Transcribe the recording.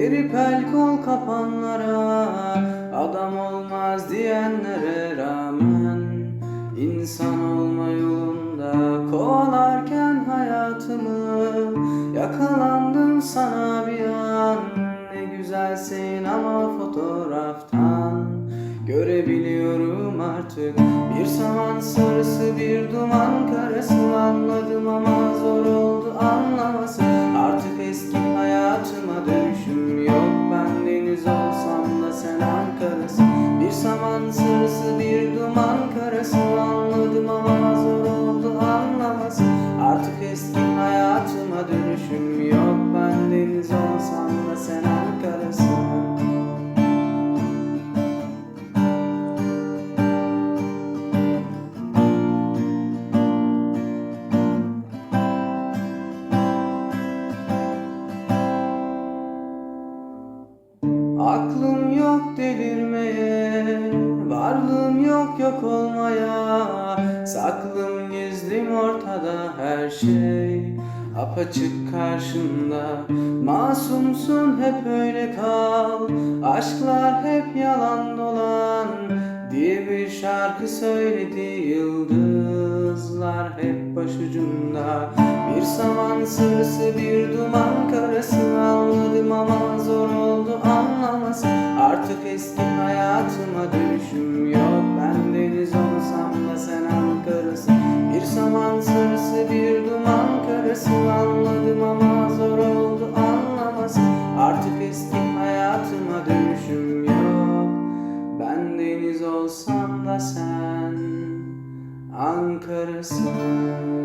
Verip el kol kapanlara Adam olmaz diyenlere rağmen insan olma yolunda kovalarken hayatımı Yakalandım sana bir an. Ne güzelsin ama fotoğraftan Görebiliyorum artık. Bir saman sarısı bir duman karası Anladım ama zor dönüşüm yok Ben deniz olsam da sen Ankara'sın Aklım yok delirmeye, varlığım yok yok olmaya. Saklım gizlim ortada her şey Apaçık karşımda Masumsun hep öyle kal. Aşklar hep yalan dolan Diye bir şarkı söyledi yıldızlar hep başucumda. Bir saman sırası bir duman karası Anladım ama zor oldu anlaması. Artık eski hayatıma dönüşüm yok Ben deniz olsam da sen Ankara'sın. Bir saman sarısı Ankara'sın